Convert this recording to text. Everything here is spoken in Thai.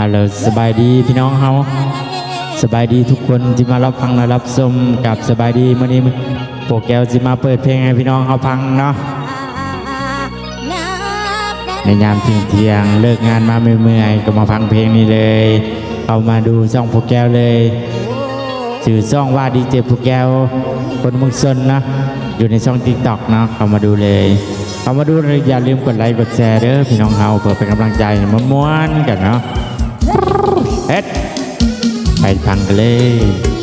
ฮัลโหลสบายดีพี่น้องเฮาสบายดีทุกคนที่มารับฟังและรับชมกับสบายดีมื้อนี้โปรแกวสิมาเปิดเพลงให้พี่น้องเฮาฟังเนาะในยามเที่ยงเที่ยงเลิกงานมาเมื่อยๆก็มาฟังเพลงนี้เลยเอามาดูช่องโปรแกวเลยชื่อช่องว่าดีเจโปรแกวคนมุงซนนะอยู่ในช่องติ๊กต็อกเนาะเข้ามาดูเลยเข้ามาดูเลยอย่าลืมกดไลค์กดแชร์เด้อพี่น้องเฮาเพื่อเป็นกำลังใจมาม้วนๆกันเนาะ เอ็ดไปฟังกันเลย